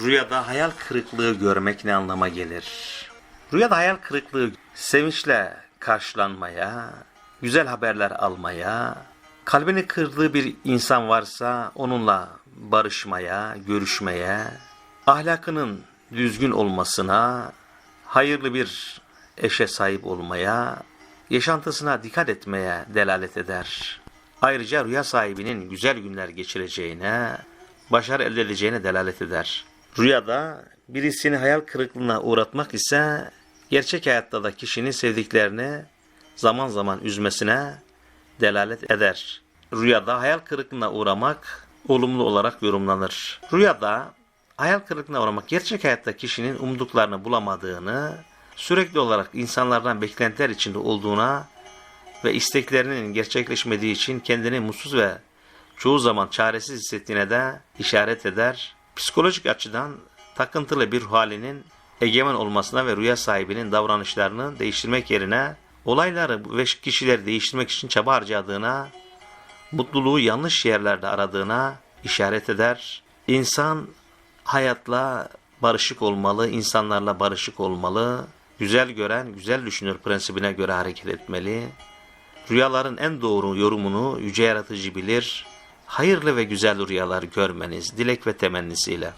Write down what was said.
Rüyada hayal kırıklığı görmek ne anlama gelir? Rüyada hayal kırıklığı sevinçle karşılanmaya, güzel haberler almaya, kalbini kırdığı bir insan varsa onunla barışmaya, görüşmeye, ahlakının düzgün olmasına, hayırlı bir eşe sahip olmaya, yaşantısına dikkat etmeye delalet eder. Ayrıca rüya sahibinin güzel günler geçireceğine, başarı elde edeceğine delalet eder. Rüyada birisini hayal kırıklığına uğratmak ise gerçek hayatta da kişinin sevdiklerini zaman zaman üzmesine delalet eder. Rüyada hayal kırıklığına uğramak olumlu olarak yorumlanır. Rüyada hayal kırıklığına uğramak gerçek hayatta kişinin umduklarını bulamadığını, sürekli olarak insanlardan beklentiler içinde olduğuna ve isteklerinin gerçekleşmediği için kendini mutsuz ve çoğu zaman çaresiz hissettiğine de işaret eder. Psikolojik açıdan takıntılı bir halinin egemen olmasına ve rüya sahibinin davranışlarını değiştirmek yerine olayları ve kişileri değiştirmek için çaba harcadığına, mutluluğu yanlış yerlerde aradığına işaret eder. İnsan hayatla barışık olmalı, insanlarla barışık olmalı, güzel gören, güzel düşünür prensibine göre hareket etmeli. Rüyaların en doğru yorumunu yüce yaratıcı bilir. Hayırlı ve güzel rüyalar görmeniz dilek ve temennisiyle.